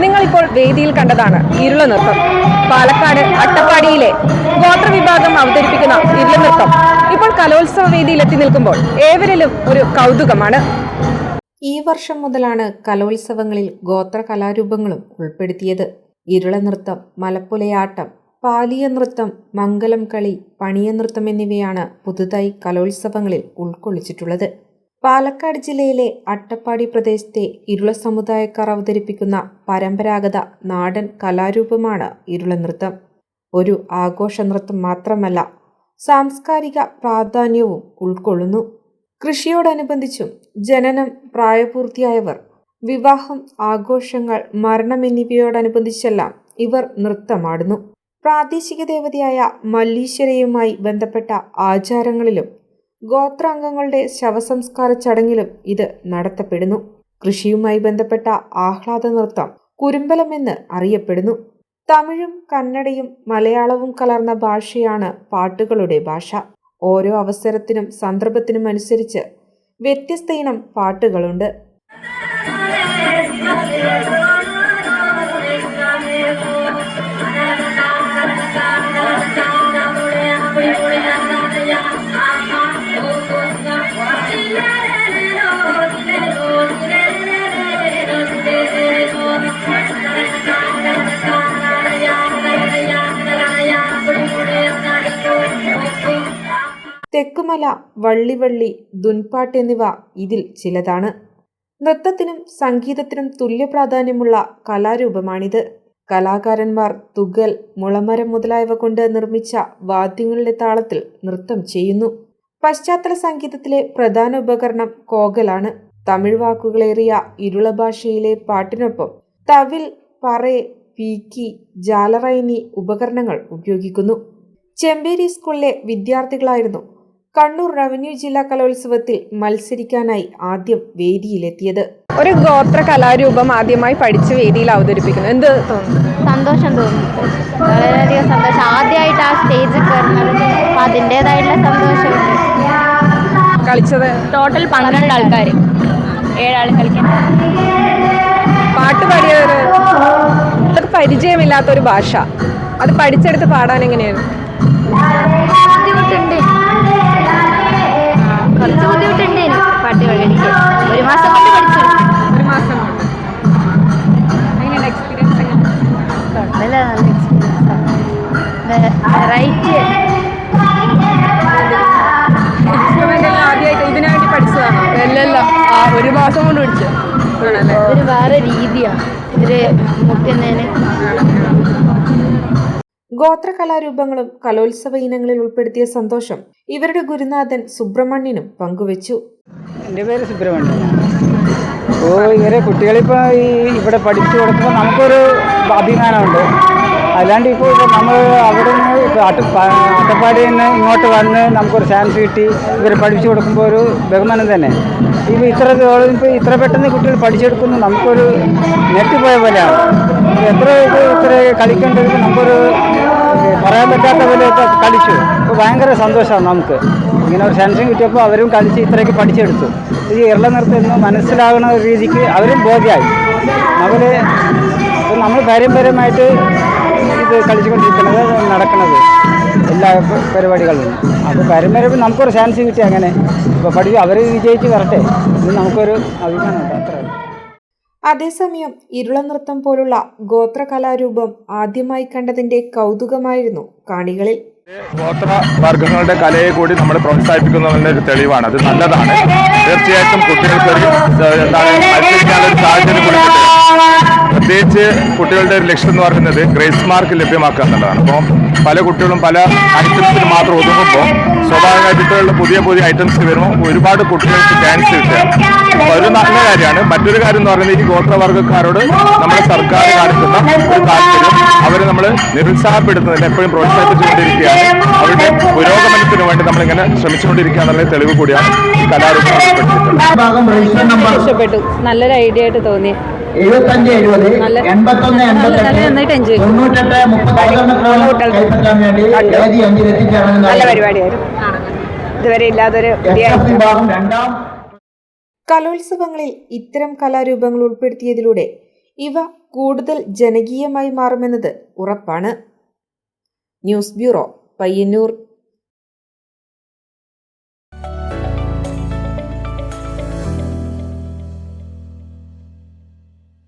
നിങ്ങളിപ്പോൾ വേദിയിൽ കണ്ടതാണ് ഇരുള നൃത്തം. പാലക്കാട് അട്ടപ്പാടിയിലെ ഗോത്രവിഭാഗം അവതരിപ്പിക്കുന്ന ഇരുള നൃത്തം. ഇപ്പോൾ കലോത്സവ വേദിയിൽ എത്തി നിൽക്കുമ്പോൾ ഏവരിലും ഒരു കൗതുകമാണ്. ഈ വർഷം മുതലാണ് കലോത്സവങ്ങളിൽ ഗോത്ര കലാരൂപങ്ങളും ഉൾപ്പെടുത്തിയത്. ഇരുള നൃത്തം മലപ്പുലയാട്ടം പാലിയ നൃത്തം മംഗലം കളി പണിയ നൃത്തം എന്നിവയാണ് പുതുതായി കലോത്സവങ്ങളിൽ ഉൾക്കൊള്ളിച്ചിട്ടുള്ളത്. പാലക്കാട് ജില്ലയിലെ അട്ടപ്പാടി പ്രദേശത്തെ ഇരുള സമുദായക്കാർ അവതരിപ്പിക്കുന്ന പരമ്പരാഗത നാടൻ കലാരൂപമാണ് ഇരുള നൃത്തം ഒരു ആഘോഷ നൃത്തം മാത്രമല്ല സാംസ്കാരിക പ്രാധാന്യവും ഉൾക്കൊള്ളുന്നു. കൃഷിയോടനുബന്ധിച്ചും ജനനം പ്രായപൂർത്തിയായവർ. വിവാഹം ആഘോഷങ്ങൾ മരണം എന്നിവയോടനുബന്ധിച്ചെല്ലാം ഇവർ നൃത്തമാടുന്നു. പ്രാദേശിക ദേവതയായ മല്ലീശ്വരയുമായി ബന്ധപ്പെട്ട ആചാരങ്ങളിലും ഗോത്രാംഗങ്ങളുടെ ശവസംസ്കാര ചടങ്ങിലും ഇത് നടത്തപ്പെടുന്നു. കൃഷിയുമായി ബന്ധപ്പെട്ട ആഹ്ലാദ നൃത്തം കുരുമ്പലമെന്ന് അറിയപ്പെടുന്നു. തമിഴും കന്നഡയും മലയാളവും കലർന്ന ഭാഷയാണ് പാട്ടുകളുടെ ഭാഷ. ഓരോ അവസരത്തിനും സന്ദർഭത്തിനും അനുസരിച്ച് വ്യത്യസ്ത ഇനം പാട്ടുകളുണ്ട്. തെക്കുമല വള്ളിവള്ളി ദുൻപാട്ട് എന്നിവ ഇതിൽ ചിലതാണ്. നൃത്തത്തിനും സംഗീതത്തിനും തുല്യ പ്രാധാന്യമുള്ള കലാരൂപമാണിത്. കലാകാരന്മാർ തുകൽ മുളമരം മുതലായവ കൊണ്ട് നിർമ്മിച്ച വാദ്യങ്ങളുടെ താളത്തിൽ നൃത്തം ചെയ്യുന്നു. പശ്ചാത്തല സംഗീതത്തിലെ പ്രധാന ഉപകരണം കോകലാണ്. തമിഴ് വാക്കുകളേറിയ ഇരുള ഭാഷയിലെ പാട്ടിനൊപ്പം തവിൽ പറേ പീക്കി ജാലറ എന്നീ ഉപകരണങ്ങൾ ഉപയോഗിക്കുന്നു. ചെമ്പേരി സ്കൂളിലെ വിദ്യാർത്ഥികളായിരുന്നു കണ്ണൂർ റവന്യൂ ജില്ലാ കലോത്സവത്തിൽ മത്സരിക്കാനായി ആദ്യം വേദിയിലെത്തിയത്. ഒരു ഗോത്ര കലാരൂപം ആദ്യമായി പഠിച്ച് വേദിയിൽ അവതരിപ്പിക്കുന്നു. എന്ത് തോന്നുന്നു? സന്തോഷം തോന്നുന്നു വളരെയധികം സന്തോഷം. ആദ്യമായിട്ട് ആ സ്റ്റേജിൽ കയറുന്നത് അപ്പം അതിന്റേതായിട്ടുള്ള സന്തോഷമുണ്ട്. കളിച്ചത്? ടോട്ടൽ പന്ത്രണ്ട് ആൾക്കാർ ഏഴാൾ കളിക്കാൻ. പാട്ട് പാടിയവര്? പരിചയമില്ലാത്ത പരിചയമില്ലാത്തൊരു ഭാഷ. അത് പഠിച്ചെടുത്ത് പാടാൻ എങ്ങനെയാണ് ബുദ്ധിമുട്ടുണ്ട് വെറൈറ്റി ആദ്യമായിട്ട് ഇതിനു വേണ്ടി പഠിച്ചതാണോ. അല്ലല്ല ആ ഒരു മാസം കൊണ്ട് പഠിച്ചു. ഒരു വേറെ രീതിയാണ് ഒരു മുട്ടുന്നതിന് ഗോത്ര കലാരൂപങ്ങളും കലോത്സവ ഇനങ്ങളിൽ ഉൾപ്പെടുത്തിയ സന്തോഷം ഇവരുടെ ഗുരുനാഥൻ സുബ്രഹ്മണ്യനും പങ്കുവച്ചു. എന്റെ പേര് സുബ്രഹ്മണ്യൻ. ഓ ഇവരെ കുട്ടികളിപ്പോൾ ഈ ഇവിടെ പഠിച്ചു കൊടുക്കുമ്പോൾ നമുക്കൊരു അഭിമാനമുണ്ട്. അല്ലാണ്ട് ഇപ്പോൾ ഇപ്പോൾ നമ്മൾ അവിടെ നിന്ന് അട്ടപ്പാടി നിന്ന് ഇങ്ങോട്ട് വന്ന് നമുക്കൊരു ചാൻസ് കിട്ടി. ഇവർ പഠിച്ചു കൊടുക്കുമ്പോൾ ഒരു ബഹുമാനം തന്നെ. ഇപ്പോൾ ഇത്ര ഇപ്പോൾ ഇത്ര പെട്ടെന്ന് കുട്ടികൾ പഠിച്ചെടുക്കുന്നു. നമുക്കൊരു ഞെട്ടിപ്പോയ പോലെയാണ്. എത്ര ഇത് ഇത്ര കളിക്കേണ്ടത് നമുക്കൊരു പറയാൻ പറ്റാത്ത പോലെ ഇപ്പോൾ കളിച്ചു. അപ്പോൾ ഭയങ്കര സന്തോഷമാണ് നമുക്ക്. ഇങ്ങനെ ഒരു ചാൻസ് കിട്ടിയപ്പോൾ അവരും കളിച്ച് ഇത്രയൊക്കെ പഠിച്ചെടുത്തു. ഈ ഇരള നൃത്തം മനസ്സിലാകുന്ന രീതിക്ക് അവരും ബോധ്യമായി അവർ നമ്മൾ പാരമ്പര്യമായിട്ട് ഇത് കളിച്ചുകൊണ്ടിരിക്കുന്നത് നടക്കുന്നത്. എല്ലാ പരിപാടികളും പരിപാടികളിലും. അപ്പോൾ പാരമ്പര്യം നമുക്കൊരു ചാൻസ് കിട്ടി അങ്ങനെ. ഇപ്പോൾ പഠി അവർ വിജയിച്ച് വരട്ടെ. ഇത് നമുക്കൊരു അഭിമാനമുണ്ട് അത്ര അതേസമയം ഇരുള നൃത്തം പോലുള്ള ഗോത്ര കലാരൂപം ആദ്യമായി കണ്ടതിന്റെ കൗതുകമായിരുന്നു കാണികളിൽ. ഗോത്ര വർഗങ്ങളുടെ കലയെ കൂടി നമ്മൾ പ്രോത്സാഹിപ്പിക്കുന്നതിന്റെ ഒരു തെളിവാണ്. അത് നല്ലതാണ്. തീർച്ചയായിട്ടും കുട്ടികൾക്ക് എന്താണ് മത്സരിക്കാനുള്ള സാഹചര്യം കൊടുക്കട്ടെ. പ്രത്യേകിച്ച് കുട്ടികളുടെ ഒരു ലക്ഷ്യം എന്ന് പറയുന്നത് ഗ്രേസ് മാർക്ക് ലഭ്യമാക്കുക എന്നുള്ളതാണ്. അപ്പോൾ പല കുട്ടികളും പല ഐറ്റംസിന് മാത്രം ഒതുങ്ങുമ്പോൾ സ്വാഭാവികമായിട്ടുള്ള പുതിയ പുതിയ ഐറ്റംസ് വരുമ്പോൾ ഒരുപാട് കുട്ടികൾക്ക് ചാൻസ് കിട്ടുക അപ്പോൾ ഒരു നല്ല കാര്യമാണ്. മറ്റൊരു കാര്യം എന്ന് പറയുന്നത് ഈ ഗോത്രവർഗക്കാരോട് നമ്മുടെ സർക്കാർ കാണിക്കുന്ന ഒരു താല്പര്യം. അവരെ നമ്മൾ നിരുത്സാഹപ്പെടുത്തുന്നില്ല എപ്പോഴും പ്രോത്സാഹിപ്പിച്ചുകൊണ്ടിരിക്കുകയാണ്. അവരുടെ പുരോഗമനത്തിന് വേണ്ടി നമ്മളിങ്ങനെ ശ്രമിച്ചുകൊണ്ടിരിക്കുക എന്നുള്ള തെളിവ് കൂടിയാണ് ഈ കലാരൂപം നല്ലൊരു ഐഡിയ ആയിട്ട് തോന്നി. എഴുപത്തഞ്ച് എഴുപത് എൺപത്തൊന്ന് എൺപത്തെട്ട്. തൊണ്ണൂറ്റെട്ട് മുപ്പത്തൊന്ന് കൈപ്പറ്റാൻ വേണ്ടി ഏതി അഞ്ചിൽ നല്ല പരിപാടിയായിരുന്നു. ഇതുവരെ രണ്ടാം കലോത്സവങ്ങളിൽ ഇത്തരം കലാരൂപങ്ങൾ ഉൾപ്പെടുത്തിയതിലൂടെ ഇവ കൂടുതൽ ജനകീയമായി മാറുമെന്നത് ഉറപ്പാണ്. News bureau Payyanur.